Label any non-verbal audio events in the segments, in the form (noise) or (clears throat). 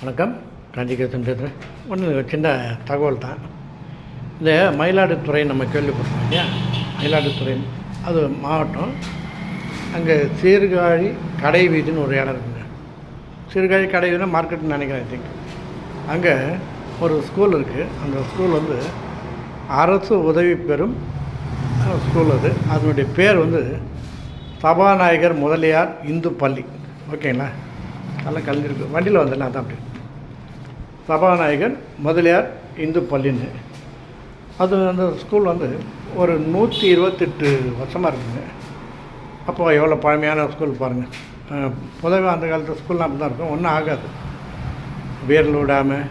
வணக்கம். காஞ்சிகேசன் பேசுகிறேன் ஒன்று சின்ன தகவல் தான். இந்த மயிலாடுதுறை நம்ம கேள்விப்பட்டோம் இல்லையா? மயிலாடுதுறை அது மாவட்டம். அங்கே சீர்காழி கடை வீதின்னு ஒரு இடம் இருக்குங்க. சீர்காழி கடை வீதினா மார்க்கெட்னு நினைக்கிறேன் ஐ திங்க் அங்கே ஒரு ஸ்கூல் இருக்குது அந்த ஸ்கூல் வந்து அரசு உதவி பெறும் ஸ்கூல் அது. அதனுடைய பேர் வந்து சபாநாயகர் முதலியார் இந்து பள்ளி ஓகேங்களா? நல்லா கலந்துருக்கு. வண்டியில் வந்தேன் அதான் அப்படி. சபாநாயகர் முதலியார் இந்து பள்ளின்னு. அது அந்த ஸ்கூல் வந்து ஒரு நூற்றி இருபத்தெட்டு வருஷமாக இருக்குங்க. அப்போ எவ்வளோ பழமையான ஸ்கூல் பாருங்கள் பொதுவாக அந்த காலத்து ஸ்கூல்லாம் அப்படி தான் இருக்கும். ஒன்றும் ஆகாது. வேரில் விடாமல்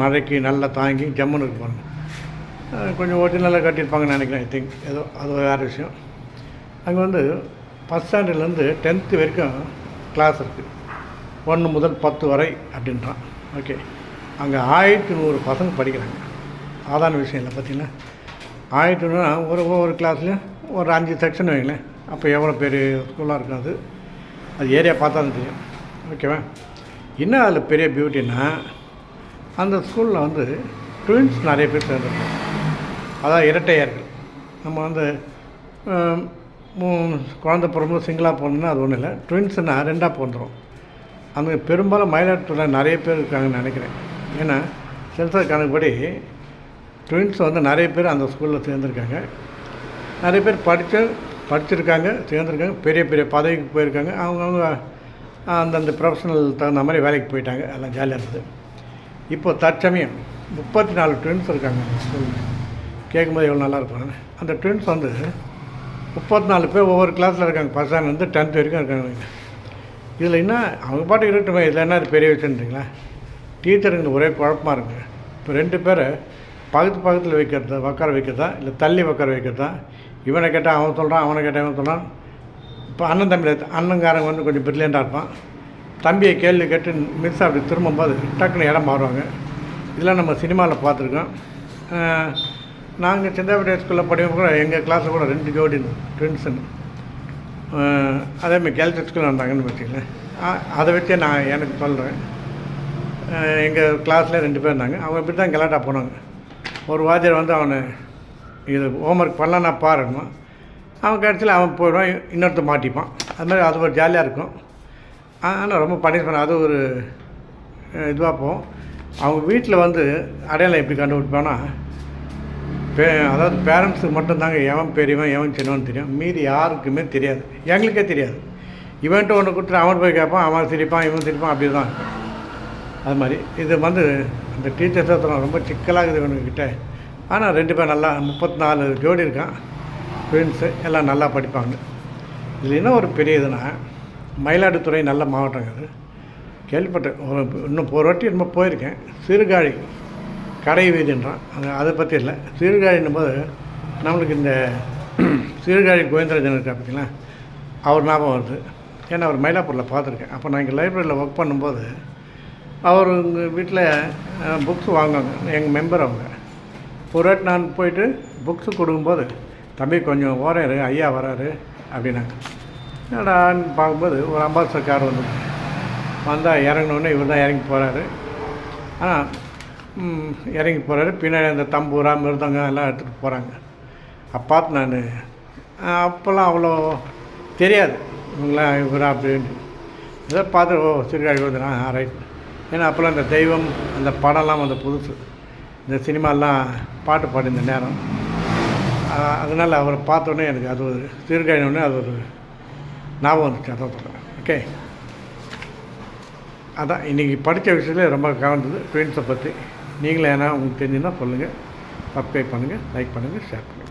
மழைக்கு நல்லா தாங்கி ஜம்முன்னு இருக்கு பாருங்க. கொஞ்சம் ஒரிஜினலாக கட்டியிருப்பாங்கன்னு நினைக்கிறேன் ஐ திங்க் ஏதோ அது வேறு விஷயம். அங்கே வந்து ஃபஸ்ட் ஸ்டாண்டர்ட்லேருந்து டென்த்து வரைக்கும் கிளாஸ் இருக்குது ஒன்று முதல் பத்து வரை அப்படின்றான். ஓகே அங்கே ஆயிரத்தி நூறு பசங்க படிக்கிறாங்க. சாதாரண விஷயம் இல்லை பார்த்தீங்கன்னா ஆயிரத்தி நூறுனா ஒரு ஒவ்வொரு கிளாஸ்லையும் ஒரு அஞ்சு செக்ஷன் வைங்களேன். அப்போ எவ்வளோ பெரிய ஸ்கூலாக இருக்கும் அது அது ஏரியா பார்த்தா தெரியும். ஓகேவா என்ன அதில் பெரிய பியூட்டின்னா அந்த ஸ்கூலில் வந்து ட்வின்ஸ் நிறைய பேர் சேர்ந்துருக்காங்க. அதான் இரட்டையர்கள். நம்ம வந்து குழந்த பிறந்து சிங்கிளாக போனோம்னா அது ஒன்றும் இல்லை. ட்வின்ஸுன்னா ரெண்டாக பிறந்துடும் அந்த பெரும்பாலும் மயிலாடுதுறையில் நிறைய பேர் இருக்காங்கன்னு நினைக்கிறேன். ஏன்னா சென்சர் கணக்குப்படி ட்வின்ஸ் வந்து நிறைய பேர் அந்த ஸ்கூலில் சேர்ந்துருக்காங்க. நிறைய பேர் படித்து படிச்சிருக்காங்க சேர்ந்துருக்காங்க பெரிய பெரிய பதவிக்கு போயிருக்காங்க. அவங்கவுங்க அந்தந்த ப்ரொஃபஷனல் தகுந்த மாதிரி வேலைக்கு போயிட்டாங்க. எல்லாம் ஜாலியாக இருந்தது. இப்போ தற்சமயம் முப்பத்தி நாலு ட்வின்ஸ் இருக்காங்க அந்த ஸ்கூலில் கேட்கும்போது எவ்வளோ நல்லா இருப்பாங்க அந்த ட்வின்ஸ் வந்து முப்பத்தி நாலு பேர் ஒவ்வொரு கிளாஸில் இருக்காங்க. ஃபஸ்ட் வந்து டென்த் வரைக்கும் இருக்காங்க. இதில் என்ன அவங்க பாட்டு இருக்கட்டுமே. இதில் என்ன பெரிய விஷயம்ன்றீங்களா? டீச்சருங்க ஒரே குழப்பமாக இருக்குங்க இப்போ ரெண்டு பேரை பக்கத்து பக்கத்தில் வைக்கிறதா உட்கார வைக்கிறதா இல்லை தள்ளி உட்கார வைக்கிறதா? இவனை கேட்டால் அவன் சொல்கிறான் அவனை கேட்டால் இவன் சொல்கிறான் இப்போ அண்ணன் தம்பி அண்ணங்காரங்க வந்து கொஞ்சம் பிரில்லியண்டாக இருப்பான். தம்பியை கேள்வி கேட்டு மிஸ் அப்படி திரும்பும்போது டக்குன்னு இடம் மாறுவாங்க. இதெல்லாம் நம்ம சினிமாவில் பார்த்துருக்கோம். நாங்கள் சிந்தாபுரி ஸ்கூலில் படிக்கும் கூட எங்கள் கிளாஸில் கூட ரெண்டு ஜோடி ட்வின்ஸுன்னு அதேமாதிரி கேர்ள்ஸ் ஸ்கூலில் வந்தாங்கன்னு வச்சுக்கலேன் அதை வச்சே நான் எனக்கு சொல்கிறேன் எங்கள் கிளாஸில் ரெண்டு பேர் இருந்தாங்க. அவங்க இப்படி தான் கலாட்டா போனாங்க. ஒரு வாத்தியார் வந்து அவனை இது ஹோம்ஒர்க் பண்ணலாம் நான் பாருமா அவன் கடைசியில் அவன் போயிடுவான் இன்னொருத்த மாட்டிப்பான். அது மாதிரி அது ஒரு ஜாலியாக இருக்கும். ஆனால் ரொம்ப பனிஷ்மெண்ட் அது ஒரு இதுவாக போகும். அவங்க வீட்டில் வந்து அடையாளம் எப்படி கண்டுபிடிப்பானா பே அதாவது பேரண்ட்ஸுக்கு மட்டும்தாங்க எவன் பெரியவன் எவன் சின்னவன் தெரியும். மீதி யாருக்குமே தெரியாது. எங்களுக்கே தெரியாது. இவன்ட்டு ஒன்று கொடுத்துட்டு அவன் போய் கேட்பான் அவன் சிரிப்பான் இவன் சிரிப்பான் அப்படி தான் அது மாதிரி. இது வந்து அந்த டீச்சர்ஸ் தான் ரொம்ப சிக்கலாகுது இவனுக்கிட்ட. ஆனால் ரெண்டு பேர் நல்லா முப்பத்தி நாலு ஜோடி இருக்கான். ட்வின்ஸு எல்லாம் நல்லா படிப்பாங்க. இதில் என்ன ஒரு பெரிய இதுனா மயிலாடுதுறை நல்ல மாவட்டங்க அது. கேள்விப்பட்டேன். ஒரு இன்னும் ஒரு வாட்டி ரொம்ப போயிருக்கேன். சீர்காழி கடை வீதின்றான். அது அதை பற்றி இல்லை. சீர்காழின்னும் போது நம்மளுக்கு இந்த (clears throat) சீர்காழி கோவிந்தராஜன் இருக்கா பார்த்தீங்களா அவர் ஞாபகம் வருது. ஏன்னா அவர் மயிலாப்பூரில் பார்த்துருக்கேன். அப்போ நான் இங்கே லைப்ரரியில் ஒர்க் பண்ணும்போது அவர் உங்கள் வீட்டில் புக்ஸ் வாங்குவாங்க. எங்கள் மெம்பர் அவங்க. ஒரு வாட்டி நான் போயிட்டு புக்ஸு கொடுக்கும்போது தம்பி கொஞ்சம் ஓரம் ஐயா வராரு அப்படின்னாங்க. பார்க்கும்போது ஒரு அம்பாசிடர் கார் வந்து வந்தால் இறங்கினோடனே இவர் தான் இறங்கி போகிறாரு ஆனால் இறங்கி போகிறாரு பின்னாடி அந்த தம்பூரா மிருதங்க எல்லாம் எடுத்துகிட்டு போகிறாங்க அப்போ பார்த்து நான் அப்போல்லாம் அவ்வளோ தெரியாது. இவங்களாம் இவரா அப்படின்னு. ஏதோ பார்த்து ஓ சீர்காழி வருதுனா ரைட் ஏன்னா அப்போல்லாம் இந்த தெய்வம் அந்த படம்லாம் வந்து புதுசு. இந்த சினிமாலாம் பாட்டு பாடி இந்த நேரம் அதனால் அவரை பார்த்தோன்னே எனக்கு அது ஒரு சீர்காழினோடனே அது ஒரு ஞாபகம் வந்துச்சு அதான் சொல்கிறேன் ஓகே? அதான் இன்றைக்கி படித்த விஷயத்துல ரொம்ப கவர்ந்தது. ட்வின்ஸை பற்றி நீங்களும் ஏன்னா உங்களுக்கு தெரிஞ்சுன்னா சொல்லுங்கள் சப்ஸ்கிரைப் பண்ணுங்கள் லைக் பண்ணுங்கள் ஷேர் பண்ணுங்கள்